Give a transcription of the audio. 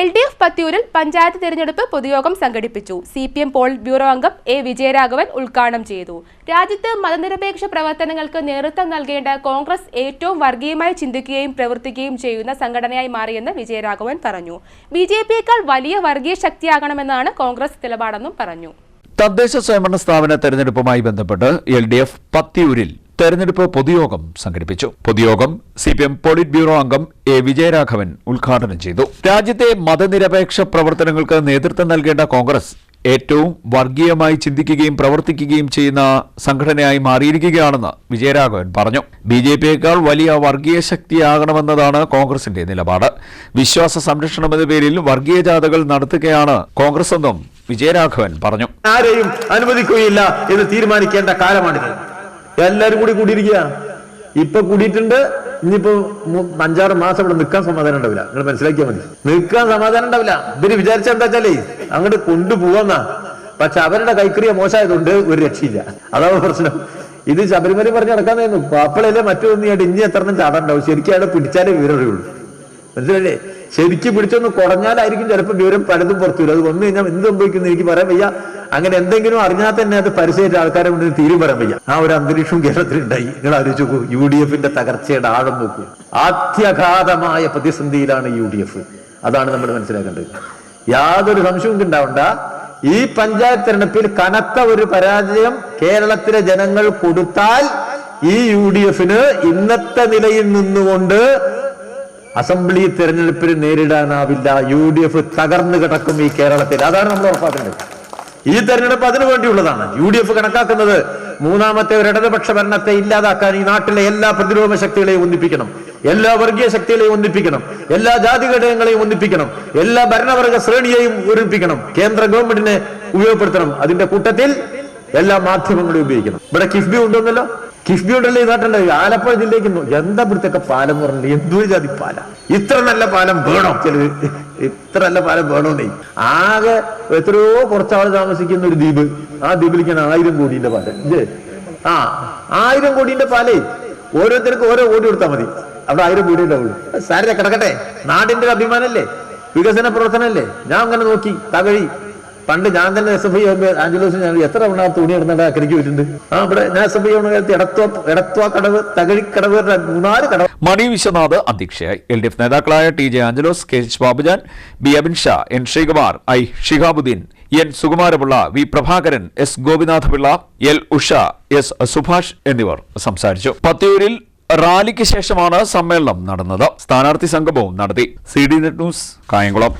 L D F പത്തിയൂരിൽ പഞ്ചായത്ത് തിരഞ്ഞെടുപ്പ് പൊതുയോഗം സംഘടിപ്പിച്ചു. C P M polit bureau അംഗം എ വിജയരാഘവൻ ഉദ്ഘാടനം ചെയ്തു. രാജ്യത്ത് മതനിരപേക്ഷ പ്രവർത്തനങ്ങൾക്ക് നേതൃത്വം നൽകേണ്ട കോൺഗ്രസ് ഏറ്റവും വർഗീയമായി ചിന്തിക്കുകയും പ്രവർത്തിക്കുകയും ചെയ്യുന്ന സംഘടനയായി മാറിയെന്ന് വിജയരാഘവൻ പറഞ്ഞു. ബി ജെ പിയേക്കാൾ വലിയ വർഗീയ ശക്തിയാകണമെന്നാണ് കോൺഗ്രസ് നിലപാടെന്നും പറഞ്ഞു. തദ്ദേശ സ്വയംഭരണ സ്ഥാപന തെരഞ്ഞെടുപ്പുമായി ബന്ധപ്പെട്ട് എൽ ഡി എഫ് പത്തിയൂരിൽ തെരഞ്ഞെടുപ്പ് പൊതുയോഗം സംഘടിപ്പിച്ചു. പൊതുയോഗം C P M polit bureau അംഗം എ വിജയരാഘവൻ ഉദ്ഘാടനം ചെയ്തു. രാജ്യത്തെ മതനിരപേക്ഷ പ്രവർത്തനങ്ങൾക്ക് നേതൃത്വം നൽകേണ്ട കോൺഗ്രസ് ഏറ്റവും വർഗീയമായി ചിന്തിക്കുകയും പ്രവർത്തിക്കുകയും ചെയ്യുന്ന സംഘടനയായി മാറിയിരിക്കുകയാണെന്ന് വിജയരാഘവൻ പറഞ്ഞു. ബി ജെ പിയേക്കാൾ വലിയ വർഗീയ ശക്തിയാകണമെന്നതാണ് കോൺഗ്രസിന്റെ നിലപാട്. വിശ്വാസ സംരക്ഷണം എന്ന പേരിൽ വർഗീയ ജാഥകൾ നടത്തുകയാണ് കോൺഗ്രസ് എന്നും വിജയരാഘവൻ പറഞ്ഞു. ആരെയും അനുവദിക്കുകയില്ല എന്ന് തീരുമാനിക്കേണ്ട കാലമാണിത്. എല്ലാരും കൂടി കൂടിയിരിക്കുക. ഇപ്പൊ കൂടിയിട്ടുണ്ട്. ഇനിയിപ്പോ അഞ്ചാറ് മാസം ഇവിടെ നിൽക്കാൻ സമാധാനം ഉണ്ടാവില്ല. നിങ്ങൾ മനസ്സിലാക്കിയാൽ മതി. നിൽക്കാൻ സമാധാനം ഉണ്ടാവില്ല. ഇവർ വിചാരിച്ച എന്താ വെച്ചാലേ അങ്ങോട്ട് കൊണ്ടുപോകാന്നാ പക്ഷെ അവരുടെ കൈക്രിയ മോശമായതുകൊണ്ട് ഒരു രക്ഷയില്ല. അതാണ് പ്രശ്നം. ഇത് ശബരിമല പറഞ്ഞ് നടക്കാന്നായിരുന്നു പാപ്പളയിലെ മറ്റൊന്നും ആയിട്ട് ഇനി എത്ര എണ്ണം ചാടാണ്ടാവും ശരിക്കും അവിടെ പിടിച്ചാലേ വിവരമുള്ളൂ മനസ്സിലല്ലേ ശരിക്കും പിടിച്ചൊന്ന് കുറഞ്ഞാലായിരിക്കും ചിലപ്പോൾ വിവരം പലതും പുറത്തു വരും. അത് വന്നു കഴിഞ്ഞാൽ എന്ത് സംഭവിക്കുന്നു എനിക്ക് പറയാൻ വയ്യ. അങ്ങനെ എന്തെങ്കിലും അറിഞ്ഞാൽ തന്നെ അത് പരിസരത്തെ ആൾക്കാരെ കൊണ്ട് തീരും പറയാൻ വയ്യ. ആ ഒരു അന്തരീക്ഷം കേരളത്തിൽ ഉണ്ടായി നിങ്ങൾ ആലോചിച്ച് നോക്കൂ യു ഡി എഫിന്റെ തകർച്ചയുടെ ആഴം നോക്കൂ. ആത്യഘാതമായ പ്രതിസന്ധിയിലാണ് യു ഡി എഫ് അതാണ് നമ്മൾ മനസ്സിലാക്കേണ്ടത്. യാതൊരു സംശയവും ഉണ്ടാവണ്ട. ഈ പഞ്ചായത്ത് തെരഞ്ഞെടുപ്പിൽ കനത്ത ഒരു പരാജയം കേരളത്തിലെ ജനങ്ങൾ കൊടുത്താൽ ഈ യു ഡി എഫിന് ഇന്നത്തെ നിലയിൽ നിന്നുകൊണ്ട് അസംബ്ലി തെരഞ്ഞെടുപ്പിന് നേരിടാനാവില്ല. യു ഡി എഫ് തകർന്നു കിടക്കും ഈ കേരളത്തിൽ. അതാണ് നമ്മൾ ഉറപ്പാക്കേണ്ടത്. ഈ തെരഞ്ഞെടുപ്പ് അതിനു വേണ്ടിയുള്ളതാണ്. യു ഡി എഫ് കണക്കാക്കുന്നത് മൂന്നാമത്തെ ഒരു ഇടതുപക്ഷ ഭരണത്തെ ഇല്ലാതാക്കാൻ ഈ നാട്ടിലെ എല്ലാ പ്രതിരോധ ശക്തികളെയും ഒന്നിപ്പിക്കണം. എല്ലാ വർഗീയ ശക്തികളെയും ഒന്നിപ്പിക്കണം. എല്ലാ ജാതി ഘടകങ്ങളെയും ഒന്നിപ്പിക്കണം. എല്ലാ ഭരണവർഗ ശ്രേണിയെയും ഒരുമിപ്പിക്കണം. കേന്ദ്ര ഗവൺമെന്റിനെ ഉപയോഗപ്പെടുത്തണം. അതിന്റെ കൂട്ടത്തിൽ എല്ലാ മാധ്യമങ്ങളെയും ഉപയോഗിക്കണം. ഇവിടെ കിഫ്ബി ഉണ്ടോന്നല്ലോ? കിഫ്ബി ഉണ്ടല്ലോ ഈ നാട്ടിലെ ആലപ്പുഴ ജില്ലയ്ക്ക് എന്താ ഇവിടുത്തെ പാലം എന്ന് പറഞ്ഞില്ല എന്തൊരു ജാതി പാല. ഇത്ര നല്ല പാലം വേണോ? ചിലത് ഇത്ര നല്ല പാലം വേണോന്നേ. ആകെ എത്രയോ കുറച്ചാൾ താമസിക്കുന്ന ഒരു ദ്വീപ്. ആ ദ്വീപിലേക്ക് ആയിരം കോടിന്റെ പാലം. ആ ആയിരം കോടിന്റെ പാലേ. ഓരോരുത്തർക്കും ഓരോ കോടി കൊടുത്താൽ മതി. അവിടെ ആയിരം കോടി ഉണ്ടാവുള്ളൂ. സാരല്ല കിടക്കട്ടെ. നാടിന്റെ അഭിമാനല്ലേ? വികസന പ്രവർത്തനമല്ലേ ഞാൻ അങ്ങനെ നോക്കി തകഴി. പണ്ട് ഞാൻ തന്നെ എസ് എഫ് ഐ ആഞ്ചലോസ് ഞാൻ എത്ര തവണ തുണി ഇടുന്നുണ്ട് അക്കരയ്ക്ക് പോയിട്ടുണ്ട്. ആ ഇവിടെ ഞാൻ എസ് എഫ് ഐ കാലത്ത് എടത്വ എടത്വ കടവ് തകഴിക്കടവ് മൂന്നാൽ കടവ്. മണി വിശ്വനാഥ് അധ്യക്ഷയായി. എൽ ഡി എഫ് നേതാക്കളായ T J Anchalose K H Babujan B Abin Shah N Sreekumar I Shihabuddin N Sukumarapillai V Prabhakaran S Gopinathapillai L Usha S Subhash എന്നിവർ സംസാരിച്ചു. പത്തിയൂരിൽ റാലിക്ക് ശേഷമാണ് സമ്മേളനം നടന്നത്. സ്ഥാനാർത്ഥി സംഗമവും നടത്തി. C D net news Kayamkulam.